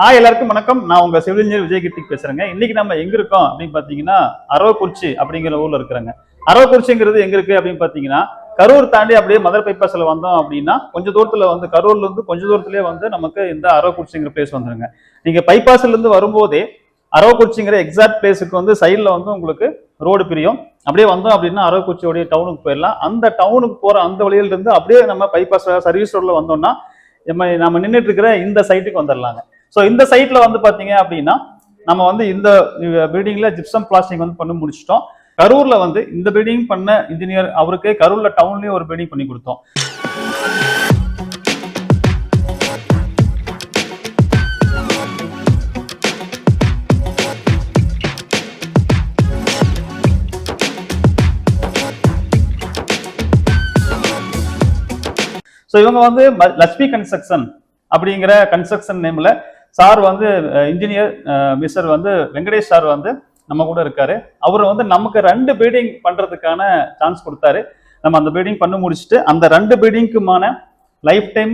Hi எல்லாருக்கும் வணக்கம். நான் உங்க சிவில் இன்ஜினியர் விஜய் கிருத்திக் பேசுறேங்க. இன்னைக்கு நம்ம எங்க இருக்கோம் அப்படின்னு பாத்தீங்கன்னா அரவக்குறிச்சி அப்படிங்கிற ஊர்ல இருக்கிறாங்க. அரவக்குறிச்சிங்கிறது எங்க இருக்கு அப்படின்னு பாத்தீங்கன்னா கரூர் தாண்டி அப்படியே மதுரை பைபாஸ்ல வந்தோம் அப்படின்னா கொஞ்சம் தூரத்துல வந்து கரூர்ல இருந்து கொஞ்ச தூரத்திலேயே வந்து நமக்கு இந்த அரவக்குறிச்சிங்கிற பிளேஸ் வந்துருங்க. நீங்க பைபாஸ்ல இருந்து வரும்போதே அரவக்குறிச்சிங்கிற எக்ஸாக்ட் பிளேஸுக்கு வந்து சைடில் வந்து உங்களுக்கு ரோடு பிரியும். அப்படியே வந்தோம் அப்படின்னா அரவக்குறிச்சியோடைய டவுனுக்கு போயிடலாம். அந்த டவுனுக்கு போகிற அந்த வழியிலிருந்து அப்படியே நம்ம பைபாஸ் சர்வீஸ் ரோடில் வந்தோம்னா நம்ம நம்ம நின்றுட்டு இருக்கிற இந்த சைட்டுக்கு வந்துடலாங்க ஸோ இந்த சைட்ல வந்து பாத்தீங்க அப்படின்னா நம்ம வந்து இந்த பில்டிங்ல ஜிப்சம் பிளாஸ்டிங் வந்து பண்ணி முடிச்சிட்டோம். கரூர்ல வந்து இந்த பில்டிங் பண்ண இன்ஜினியர் அவருக்கு கரூர்ல டவுன்லயும் ஒரு பில்டிங் பண்ணி கொடுத்தோம். ஸோ இவங்க வந்து ம- லட்சுமி கன்ஸ்ட்ரக்ஷன் அப்படிங்கிற கன்ஸ்ட்ரக்ஷன் நேம்ல சார் வந்து இன்ஜினியர் மிஸ்டர் வந்து வெங்கடேஷ் சார் வந்து நம்ம கூட இருக்காரு. அவர் வந்து நமக்கு ரெண்டு பில்டிங் பண்றதுக்கான சான்ஸ் கொடுத்தாரு. நம்ம அந்த பில்டிங் பண்ணி முடிச்சுட்டு அந்த ரெண்டு பில்டிங்க்குமான லைஃப் டைம்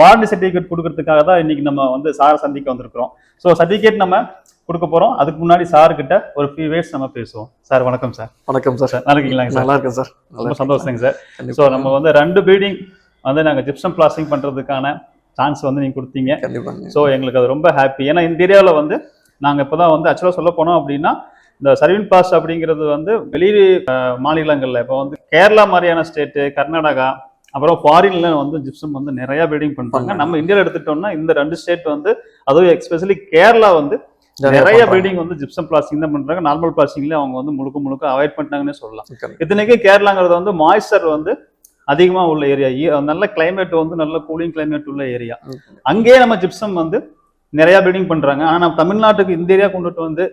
வாரண்டி சர்டிஃபிகேட் கொடுக்கறதுக்காக தான் இன்னைக்கு நம்ம வந்து சார் சந்திக்க வந்திருக்கிறோம். ஸோ சர்டிஃபிகேட் நம்ம கொடுக்க போறோம். அதுக்கு முன்னாடி சார் கிட்ட ஒரு ஃபியூ வேர்ட்ஸ் நம்ம பேசுவோம். சார் வணக்கம் சார். வணக்கம் சார். நல்லா இருக்கீங்களாங்க சார்? நல்லா இருக்கேன் சார். ரொம்ப சந்தோஷங்க சார். ஸோ நம்ம வந்து ரெண்டு பில்டிங் வந்து நாங்கள் ஜிப்சம் பிளாஸ்டிங் பண்ணுறதுக்கான சான்ஸ் வந்து நீங்கள் கொடுத்தீங்க ஸோ எங்களுக்கு அது ரொம்ப ஹாப்பி ஏன்னா இந்த ஏரியாவில் வந்து நாங்கள் இப்போ தான் வந்து ஆக்சுவலாக சொல்ல போனோம் அப்படின்னா இந்த சர்வீன் பாஸ் அப்படிங்கிறது வந்து வெளி மாநிலங்கள்ல இப்போ வந்து கேரளா மாதிரியான ஸ்டேட்டு கர்நாடகா அப்புறம் ஃபாரின்ல வந்து ஜிப்சம் வந்து நிறைய பில்டிங் பண்றாங்க. நம்ம இந்தியாவில் எடுத்துட்டோம்னா இந்த ரெண்டு ஸ்டேட் வந்து அதுவும் எஸ்பெஷலி கேரளா வந்து நிறைய. பில்டிங் வந்து ஜிப்சம் பிளாஸ்டிக் தான் பண்றாங்க நார்மல் பிளாஸ்டிக்ல அவங்க வந்து முழுக்க முழுக்க அவாய்ட் பண்ணிட்டாங்கன்னே சொல்லலாம். இத்தனைக்கும் கேரளாங்கிறது வந்து மாய்ஸ்சர் வந்து அதிகமா உள்ள ஏரியா. நல்ல கிளைமேட் வந்து நல்ல கூலிங் கிளைமேட் உள்ள ஏரியா. அங்கேயே நம்ம ஜிப்சம் வந்து நிறைய பில்டிங் பண்றாங்க. ஆனா நம்ம தமிழ்நாட்டுக்கு இந்த ஏரியா கொண்டுட்டு வந்து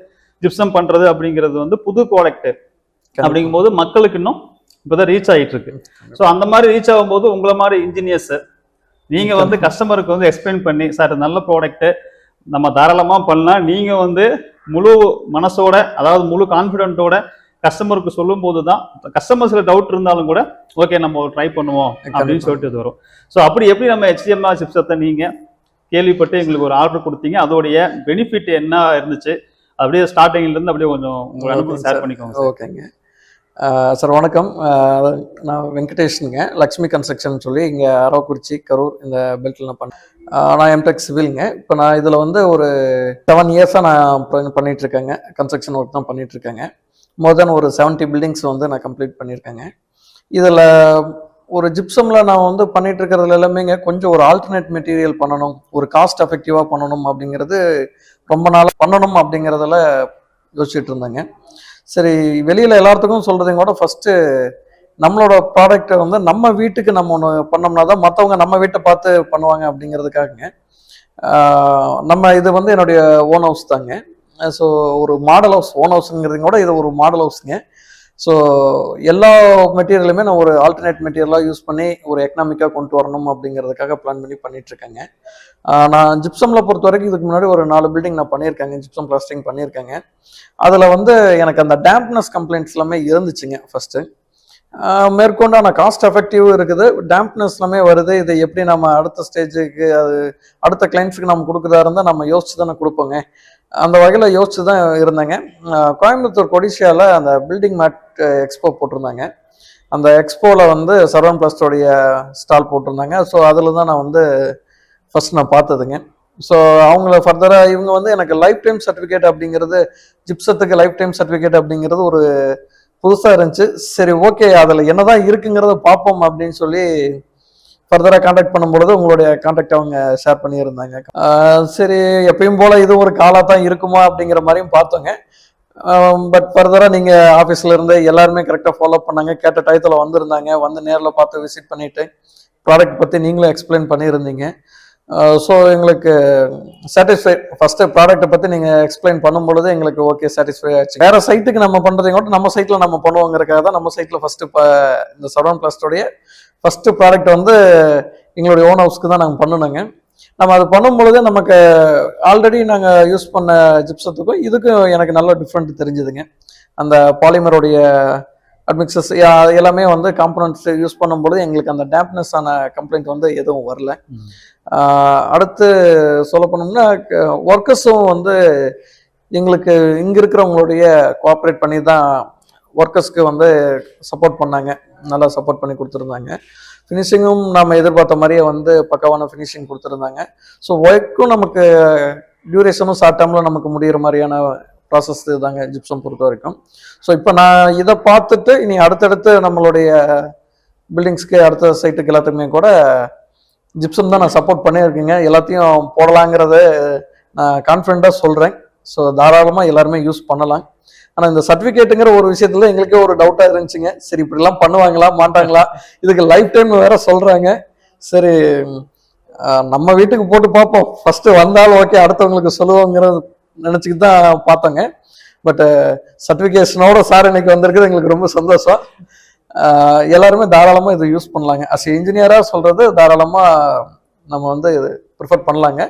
ஜிப்சம் பண்றது அப்படிங்கிறது வந்து புது ப்ராடக்ட் கண்டிப்பா. அப்படிங்கும்போது மக்களுக்கு இன்னும் இப்பதான் ரீச் ஆயிட்டு இருக்கு ஸோ அந்த மாதிரி ரீச் ஆகும்போது உங்களை மாதிரி இன்ஜினியர்ஸ் நீங்க வந்து கஸ்டமருக்கு வந்து எக்ஸ்பிளைன் பண்ணி சார் நல்ல ப்ராடக்ட் நம்ம தாராளமா பண்ணலாம். நீங்க வந்து முழு மனசோட அதாவது முழு கான்ஃபிடென்ட்டோட கஸ்டமருக்கு சொல்லும் போது தான் கஸ்டமர்ஸ்ல டவுட் இருந்தாலும் கூட ஓகே நம்ம ட்ரை பண்ணுவோம் அப்படின்னு. சொல்லிட்டு இது வரும். ஸோ அப்படி எப்படி நம்ம ஹெச்டிஎம்ஆர் சிப்ஸத்தை நீங்க கேள்விப்பட்டு எங்களுக்கு ஒரு ஆர்டர் கொடுத்தீங்க அதோடைய பெனிஃபிட் என்ன இருந்துச்சு அப்படியே ஸ்டார்டிங்ல இருந்து அப்படியே கொஞ்சம் உங்க அனுபவம் ஷேர். பண்ணிக்கோங்க. ஓகேங்க சார் வணக்கம். நான் வெங்கடேஷ்னுங்க லக்ஷ்மி கன்ஸ்ட்ரக்ஷன் சொல்லி இங்கே அரவக்குறிச்சி கரூர் இந்த பெல்ட்டில் நான் பண்ணேன் நான் எம்டெக் சிவிலுங்க இப்போ நான் இதில் வந்து ஒரு செவன் இயர்ஸாக நான் ப- பண்ணிட்டு இருக்கேங்க. கன்ஸ்ட்ரக்ஷன் ஒர்க் தான் பண்ணிட்டு இருக்கேங்க. மோர் தென் ஒரு செவன்ட்டி பில்டிங்ஸ் வந்து நான் கம்ப்ளீட் பண்ணியிருக்கேங்க. இதில் ஒரு ஜிப்சமில் நான் வந்து பண்ணிட்டு இருக்கிறதுல எல்லாமேங்க கொஞ்சம் ஒரு ஆல்டர்னேட் மெட்டீரியல் பண்ணணும் ஒரு காஸ்ட் எஃபெக்டிவாக பண்ணணும் அப்படிங்கிறது ரொம்ப நாளாக பண்ணணும் அப்படிங்கிறதுல யோசிச்சுட்டு இருந்தேங்க. சரி வெளியில் எல்லாத்துக்கும் சொல்கிறதையும் கூட ஃபஸ்ட்டு நம்மளோட ப்ராடக்ட்டை வந்து நம்ம வீட்டுக்கு நம்ம ஒன்று பண்ணோம்னா தான் மற்றவங்க நம்ம வீட்டை பார்த்து பண்ணுவாங்க அப்படிங்கிறதுக்காகங்க. நம்ம இது வந்து என்னுடைய ஓன் ஹவுஸ் தாங்க. ஸோ ஒரு மாடல் ஹவுஸ் ஓன் ஹவுஸுங்கிறதையும் கூட இது ஒரு மாடல் ஹவுஸுங்க ஸோ எல்லா மெட்டீரியலுமே நான் ஒரு ஆல்டர்னேட் மெட்டீரியலாக யூஸ் பண்ணி ஒரு எக்கனாமிக்காக கொண்டு வரணும் அப்படிங்கிறதுக்காக பிளான் பண்ணி பண்ணிகிட்ருக்காங்க நான் ஜிப்சமில் பொறுத்த வரைக்கும் இதுக்கு முன்னாடி ஒரு நாலு பில்டிங் நான் பண்ணியிருக்கேங்க. Gypsum blasting பண்ணியிருக்கேங்க. அதில் வந்து எனக்கு அந்த டேம்ப்னஸ் கம்ப்ளைண்ட்ஸ் எல்லாமே இருந்துச்சுங்க ஃபஸ்ட்டு மேற்கொண்டு ஆனால் காஸ்ட் எஃபெக்டிவ் இருக்குது. டேம்ப்னஸ் எல்லாமே வருது. இதை எப்படி நம்ம அடுத்த ஸ்டேஜுக்கு அது அடுத்த கிளைண்ட்ஸுக்கு நம்ம கொடுக்குறதா இருந்தால் நம்ம யோசிச்சு தானே கொடுப்போங்க. அந்த வகையில் யோசிச்சு தான் இருந்தேங்க. கோயம்புத்தூர் கொடிஷியாவில் அந்த பில்டிங் மேட் எக்ஸ்போ போட்டிருந்தாங்க. அந்த எக்ஸ்போவில் வந்து சர்வன் பிளஸ்டோடைய ஸ்டால் போட்டிருந்தாங்க. ஸோ அதில் தான் நான் வந்து ஃபர்ஸ்ட் நான் பார்த்ததுங்க. ஸோ அவங்கள ஃபர்தராக இவங்க வந்து எனக்கு லைஃப் டைம் சர்டிஃபிகேட் அப்படிங்கிறது ஜிப்சத்துக்கு லைஃப் டைம் சர்டிஃபிகேட் அப்படிங்கிறது ஒரு புதுசாக இருந்துச்சு. சரி ஓகே அதில் என்னதான் இருக்குங்கிறத பார்ப்போம் அப்படின்னு சொல்லி ஃபர்தராக காண்டாக்ட் பண்ணும்பொழுது உங்களுடைய காண்டாக்ட் அவங்க ஷேர் பண்ணியிருந்தாங்க. சரி எப்பயும் போல் இது ஒரு காலாக தான் இருக்குமா அப்படிங்கிற மாதிரியும் பார்த்தோங்க. பட் ஃபர்தராக நீங்கள் ஆஃபீஸில் இருந்து எல்லாருமே கரெக்டாக ஃபாலோ பண்ணாங்க. கேட்ட டயத்தில் வந்திருந்தாங்க. வந்து நேரில் பார்த்து விசிட் பண்ணிவிட்டு ப்ராடக்ட் பற்றி நீங்களும் எக்ஸ்பிளைன் பண்ணியிருந்தீங்க. ஸோ எங்களுக்கு சாட்டிஸ்ஃபை ஃபஸ்ட்டு ப்ராடக்ட்டை பற்றி நீங்கள் எக்ஸ்பிளைன் பண்ணும்பொழுது எங்களுக்கு ஓகே சாட்டிஸ்ஃபை ஆச்சு. வேறு சைட்டுக்கு நம்ம பண்ணுறதையும் கூட நம்ம சைட்டில் நம்ம பண்ணுவோங்கிறக்காக தான் நம்ம சைட்டில் ஃபஸ்ட்டு இப்போ இந்த சரவண் பிளஸ்டோடைய ஃபஸ்ட்டு ப்ராடக்ட் வந்து எங்களுடைய ஓன் ஹவுஸ்க்கு தான் நாங்கள் பண்ணணுங்க. நம்ம அது பண்ணும்பொழுது நமக்கு ஆல்ரெடி நாங்கள் யூஸ் பண்ண ஜிப்சத்துக்கும் இதுக்கும் எனக்கு நல்ல டிஃப்ரெண்ட் தெரிஞ்சுதுங்க. அந்த பாலிமருடைய அட்மிக்சஸ் எல்லாமே வந்து காம்பனன்ட்ஸ் யூஸ் பண்ணும்பொழுது எங்களுக்கு அந்த டேம்ப்னஸ் ஆன கம்ப்ளைண்ட் வந்து எதுவும் வரல. அடுத்து சொல்ல போனோம்னா ஒர்க்கர்ஸும் வந்து எங்களுக்கு இங்கே இருக்கிறவங்களுடைய கோஆப்ரேட் பண்ணி தான் ஒர்க்கர்ஸ்க்கு வந்து சப்போர்ட் பண்ணாங்க. நல்லா சப்போர்ட் பண்ணி கொடுத்துருந்தாங்க. ஃபினிஷிங்கும் நம்ம எதிர்பார்த்த மாதிரியே வந்து பக்காவான ஃபினிஷிங் கொடுத்துருந்தாங்க. ஸோ ஒர்க்கும் நமக்கு டியூரேஷனும் ஷார்ட் டேர்மில் நமக்கு முடிகிற மாதிரியான ப்ராசஸ் இதுதாங்க ஜிப்சம் பொறுத்த வரைக்கும். ஸோ இப்போ நான் இதை பார்த்துட்டு இனி அடுத்தடுத்து நம்மளுடைய பில்டிங்ஸ்க்கு அடுத்த சைட்டுக்கு எல்லாத்துக்குமே கூட ஜிப்சம் தான் நான் சப்போர்ட் பண்ணியிருக்கேங்க எல்லாத்தையும் போடலாங்கிறத நான் கான்ஃபிடண்ட்டாக சொல்கிறேன் ஸோ தாராளமாக எல்லாருமே யூஸ் பண்ணலாம். ஆனால் இந்த சர்டிஃபிகேட்டுங்கிற ஒரு விஷயத்தில் எங்களுக்கே ஒரு டவுட்டாக இருந்துச்சுங்க. சரி இப்படிலாம் பண்ணுவாங்களா மாட்டாங்களா? இதுக்கு லைஃப் டைம் வேற சொல்கிறாங்க சரி நம்ம வீட்டுக்கு போட்டு பார்ப்போம். ஃபஸ்ட்டு வந்தாலும் ஓகே அடுத்தவங்களுக்கு சொல்லுவோங்கிறத நினச்சிக்கிட்டு தான் பார்த்தோங்க. பட் சர்டிஃபிகேஷனோட சார் இன்னைக்கு வந்திருக்குது எங்களுக்கு ரொம்ப சந்தோஷம். எல்லாருமே தாராளமாக இதை யூஸ் பண்ணலாங்க. அஸ் இன்ஜினியராக சொல்கிறது தாராளமாக நம்ம வந்து இது ப்ரிஃபர் பண்ணலாங்க.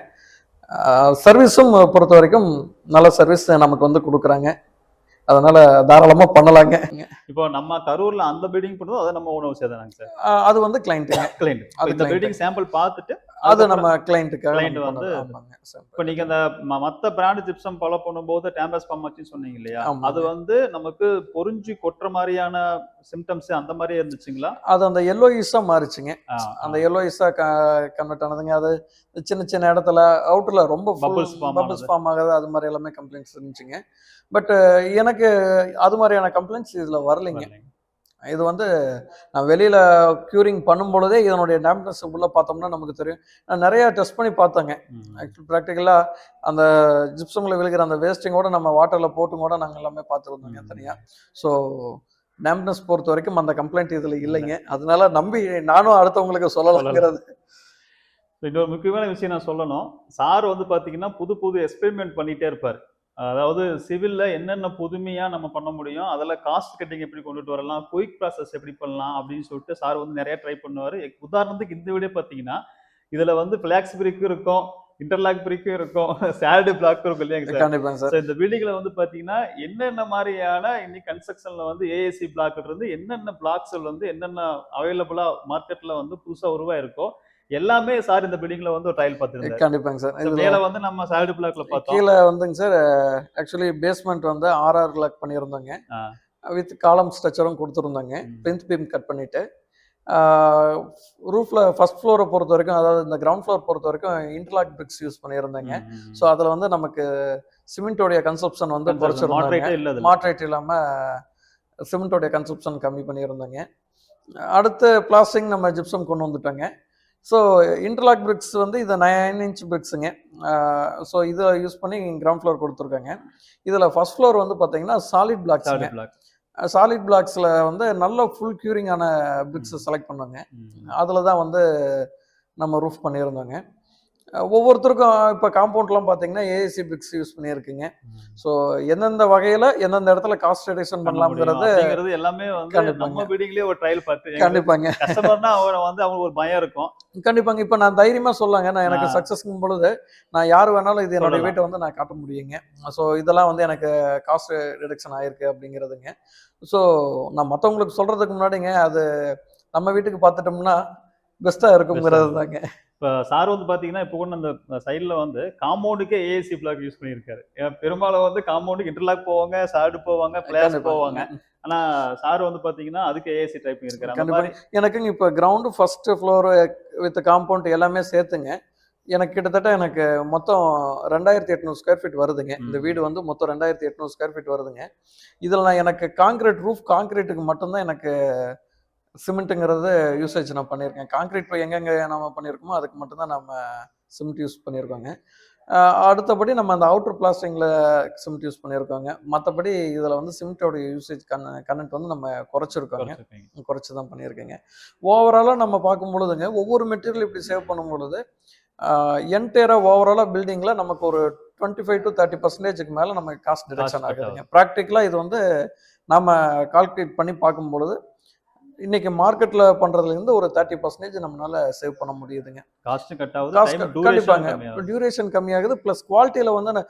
சர்வீஸும் பொறுத்த வரைக்கும் நல்ல சர்வீஸ் நமக்கு வந்து கொடுக்குறாங்க. அதனால தாராளமாக பண்ணலாங்க. இப்போ நம்ம கரூர்ல அந்த பில்டிங் பண்ணுறது அதை நம்ம உணவு சேதானாங்க சார். அது வந்து கிளைண்ட்டுங்க கிளைண்ட் client. பில்டிங் சாம்பிள் பார்த்துட்டு அது நம்ம கிளைண்ட்டுக்காக Client வந்து. இப்போ நீங்க இந்த ம- மத்த பிராண்ட் ஜிப்சம் ஃபாலோ பண்ணும்போது டேம்பஸ் பம்மாச்சின்னு சொன்னீங்க இல்லையா. அது வந்து நமக்கு பொறிஞ்சு கொட்டுற மாதிரியான சிம்டம்ஸ் அந்த மாதிரி இருந்துச்சுங்களா? அது அந்த எல்லோயிஸாக மாறுச்சுங்க. அந்த எல்லோயிஸாக கன்வெர்ட் ஆனதுங்க. அது சின்ன சின்ன இடத்துல அவுட்டர்ல ரொம்ப பபிள்ஸ் ஆனது. ஃபார்ம் ஆகுது. அது மாதிரி எல்லாமே கம்ப்ளைண்ட்ஸ் இருந்துச்சுங்க. பட் எனக்கு அது மாதிரியான கம்ப்ளைண்ட்ஸ் இதில் வரலைங்க. இது வந்து நான் வெளியில் க்யூரிங் பண்ணும் பொழுதே இதனுடைய டேம்னஸ் உள்ள பார்த்தோம்னா நமக்கு தெரியும். நான் நிறையா டெஸ்ட் பண்ணி பார்த்தேங்க. ஆக்சுவலி ப்ராக்டிக்கலாக அந்த ஜிப்சமில் விழுகிற அந்த வேஸ்டிங்கோட நம்ம வாட்டரில் போட்டும் கூட நாங்கள் எல்லாமே பார்த்துருந்தோங்க. தனியாக ஸோ டேம்னஸ் பொறுத்த வரைக்கும் அந்த கம்ப்ளைண்ட் இதில் இல்லைங்க. அதனால நம்பி நானும் அடுத்தவங்களுக்கு சொல்லலாங்கிறது. இன்னொரு முக்கியமான விஷயம் நான் சொல்லணும். சார் வந்து பாத்தீங்கன்னா புது புது எக்ஸ்பெரிமெண்ட் பண்ணிட்டே இருப்பார். அதாவது சிவில்ல என்னென்ன புதுமையா நம்ம பண்ண முடியும் அதில் காஸ்ட் கட்டிங் எப்படி கொண்டுட்டு வரலாம் குயிக் ப்ராசஸ் எப்படி பண்ணலாம் அப்படின்னு சொல்லிட்டு சார் வந்து நிறைய ட்ரை பண்ணுவார். உதாரணத்துக்கு இந்த வீடியோ பார்த்தீங்கன்னா இதுல வந்து பிளாக்ஸ் பிரிக்கும் இருக்கும் இன்டர்லாக் பிரிக்கும் இருக்கும் சேல்டு பிளாக் இருக்கும் இல்லையாங்க சார்? கண்டிப்பாங்க சார். இந்த பில்டிங்ல வந்து பாத்தீங்கன்னா என்னென்ன மாதிரியான இன்னைக்கு கன்ஸ்ட்ரக்ஷன்ல வந்து ஏஏசி பிளாக் இருந்து என்னென்ன பிளாக்ஸ் வந்து என்னென்ன அவைலபிளா மார்க்கெட்ல வந்து புதுசா உருவாயிருக்கோ எல்லாமே சார் இந்த பில்டிங்ல வந்து ஒரு ட்ரையல் பார்த்திருந்தாரு. கண்டிப்பாங்க சார். மேல வந்து நம்ம சால்டு பிளாக்ல பார்த்தோம். கீழே வந்துங்க சார் ஆக்சுவலி பேஸ்மெண்ட் வந்து ஆர்ஆர் லாக் பண்ணியிருந்தோங்க. வித் காலம் ஸ்ட்ரக்சரும் கொடுத்துருந்தாங்க. பிரிண்ட் பீம் கட் பண்ணிட்டு ரூஃப்ல ஃபர்ஸ்ட் ஃப்ளோரை பொறுத்த வரைக்கும் அதாவது இந்த கிரவுண்ட் ஃப்ளோர் பொறுத்த வரைக்கும் இன்டர்லாக் பிரிக்ஸ் யூஸ் பண்ணியிருந்தாங்க. ஸோ அதில் வந்து நமக்கு சிமெண்டோடைய கன்சப்ஷன் வந்து குறைச்சிருந்தாங்க. மாட்ரேட் இல்லாமல் சிமெண்டோடைய கன்சப்ஷன் கம்மி பண்ணியிருந்தாங்க. அடுத்து பிளாஸ்டிங் நம்ம ஜிப்சம் கொண்டு வந்துட்டோங்க. ஸோ இன்டர்லாக் பிரிக்ஸ் வந்து இது நைன் இன்ச் பிரிக்ஸுங்க ஸோ இதை யூஸ் பண்ணி கிரவுண்ட் ஃப்ளோர் கொடுத்துருக்காங்க. இதில் ஃபர்ஸ்ட் ஃப்ளோர் வந்து பார்த்தீங்கன்னா சாலிட் பிளாக்ஸுங்க Solid block. சாலிட் பிளாக்ஸில் வந்து நல்ல ஃபுல் க்யூரிங்கான பிரிக்ஸை செலக்ட் பண்ணாங்க. ம். அதில் தான் வந்து நம்ம ரூஃப் பண்ணியிருந்தோங்க. ஒவ்வொருத்தருக்கும் இப்போ காம்பவுண்ட்லாம் பார்த்தீங்கன்னா ஏஏசி பிரிக்ஸ் யூஸ் பண்ணியிருக்குங்க ஸோ எந்தெந்த வகையில் எந்தெந்த இடத்துல காஸ்ட் ரிடக்ஷன். பண்ணலாம்ங்கிறது எல்லாமே வந்து. நம்ம பில்டிங்லயே ஒரு ட்ரையல் பார்த்து கண்டிப்பாங்க கஸ்டமர்னா அவங்க வந்து அவங்களுக்கு ஒரு பயம் இருக்கும் கண்டிப்பாங்க இப்போ நான் தைரியமாக சொல்லாங்க நான் எனக்கு. சக்ஸஸ்க்கும் பொழுது நான் யார் வேணாலும் இது என்னோட. வீட்டை வந்து நான் காட்ட முடியுங்க ஸோ இதெல்லாம் வந்து எனக்கு காஸ்ட் ரிடக்ஷன் ஆயிருக்கு அப்படிங்கிறதுங்க ஸோ நான் மற்றவங்களுக்கு சொல்கிறதுக்கு முன்னாடிங்க அது நம்ம வீட்டுக்கு பார்த்துட்டோம்னா பெஸ்ட்டாக இருக்குங்கிறது தாங்க. இப்போ சார் வந்து பாத்தீங்கன்னா இப்போ கூட அந்த சைடுல வந்து காம்பவுண்டுக்கே ஏஏசி பிளாக் யூஸ் பண்ணியிருக்காரு. பெரும்பாலும் வந்து காம்பவுண்டுக்கு இன்டர்லாக் போவாங்க சாடு போவாங்க பிளேஸ் போவாங்க. ஆனா சார் வந்து பாத்தீங்கன்னா அதுக்கு ஏஏசி டைப் பண்ணியிருக்காரு. எனக்குங்க இப்போ ground first floor with compound எல்லாமே சேர்த்துங்க. எனக்கு கிட்டத்தட்ட எனக்கு மொத்தம் ரெண்டாயிரத்தி எட்நூறு ஸ்கொயர் ஃபீட் வருதுங்க. இந்த. வீடு வந்து மொத்தம் ரெண்டாயிரத்தி எட்நூறு ஸ்கொயர் ஃபீட் வருதுங்க. இதில் நான் எனக்கு காங்கிரீட் ரூஃப் காங்கிரீட்டுக்கு மட்டும்தான் எனக்கு சிமெண்ட்டுங்கிறது யூசேஜ் நான் பண்ணியிருக்கேன். காங்கிரீட் எங்கெங்கே நம்ம பண்ணியிருக்கோமோ அதுக்கு மட்டும்தான் நம்ம சிமெண்ட் யூஸ் பண்ணியிருக்கோங்க. அடுத்தபடி நம்ம அந்த அவுட்டர் பிளாஸ்டிங்கில் சிமெண்ட் யூஸ் பண்ணியிருக்கோங்க. மற்றபடி இதில் வந்து சிமெண்ட்டோட யூசேஜ் கன் கனெக்ட் வந்து நம்ம குறைச்சிருக்கோங்க. குறைச்சி தான் பண்ணியிருக்கேங்க. ஓவராலாக நம்ம பார்க்கும் பொழுதுங்க ஒவ்வொரு மெட்டீரியல் இப்படி சேவ் பண்ணும் பொழுது என்டையராக ஓவராலாக பில்டிங்கில் நமக்கு ஒரு டுவெண்ட்டி ஃபைவ் டு தேர்ட்டி பர்சன்டேஜுக்கு மேலே நம்ம காஸ்ட் டிடக்ஷன் ஆகுதுங்க. ப்ராக்டிக்கலாக இது வந்து நம்ம கால்குலேட் பண்ணி பார்க்கும் பொழுது இன்னைக்கு மார்க்கெட்டில் பண்ணுறதுலேருந்து ஒரு தேர்ட்டி பர்சன்டேஜ் நம்மளால சேவ் பண்ண முடியுதுங்க. காஸ்ட் கட் ஆகுது கண்டிப்பாங்க. டியூரேஷன் கம்மியாகுது ப்ளஸ் குவாலிட்டியில் வந்து.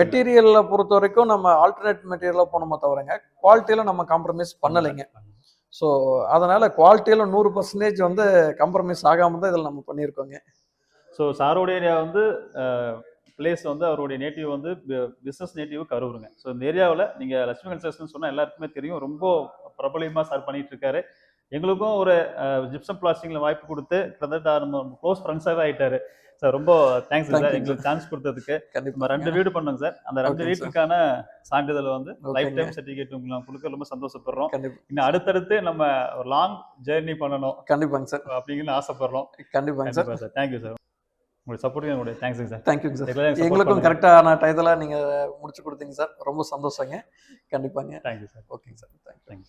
மெட்டீரியலில் பொறுத்த வரைக்கும் நம்ம ஆல்டர்னேட் மெட்டீரியலாக போனோமே தவிரங்க குவாலிட்டியில் நம்ம காம்ப்ரமைஸ் பண்ணலைங்க. ஸோ அதனால குவாலிட்டியில் நூறு பர்சன்டேஜ் வந்து காம்ப்ரமைஸ் ஆகாம தான் இதில் நம்ம பண்ணியிருக்கோங்க. ஸோ சாரோடைய ஏரியா வந்து பிளேஸ் வந்து அவருடைய நேட்டிவ் வந்து பிஸ்னஸ் நேட்டிவ் கரூருங்க. ஸோ இந்த ஏரியாவில் நீங்கள் லட்சுமி கன்ஸ்ட்ரக்ஷன் சொன்னால் எல்லாருக்குமே தெரியும். ரொம்ப பிரபலியமாக சார் பண்ணிட்டு இருக்காரு எங்களுக்கும் ஒரு ஜிப்சம் பிளாஸ்டிங்கில் வாய்ப்பு கொடுத்து கிட்டத்தட்ட நம்ம க்ளோஸ் ஃப்ரெண்ட்ஸாகவே ஆயிட்டாரு. சார் ரொம்ப தேங்க்ஸ் சார். எங்களுக்கு சான்ஸ் கொடுத்ததுக்கு. நம்ம ரெண்டு வீடு பண்ணோங்க சார். அந்த ரெண்டு. வீட்டுக்கான சான்றிதழ் வந்து லைஃப் டைம். சர்டிஃபிகேட் உங்களுக்கு கொடுக்க ரொம்ப சந்தோஷப்படுறோம். இன்னும் அடுத்தடுத்து நம்ம ஒரு லாங் ஜேர்னி பண்ணணும். கண்டிப்பாங்க சார் அப்படின்னு ஆசைப்படுறோம். கண்டிப்பாங்க சார் கண்டிப்பா சார் தேங்க்யூ சார் உங்களுடைய சப்போர்ட் என்னுடைய தேங்க்ஸுங்க சார் தேங்க்யூங்க சார் எங்களுக்கும். கரெக்டான டயத்தில் நீங்கள் முடிச்சு கொடுத்தீங்க சார் ரொம்ப சந்தோஷங்க. கண்டிப்பாங்க. தேங்க்யூ சார் ஓகேங்க sir thank you thank you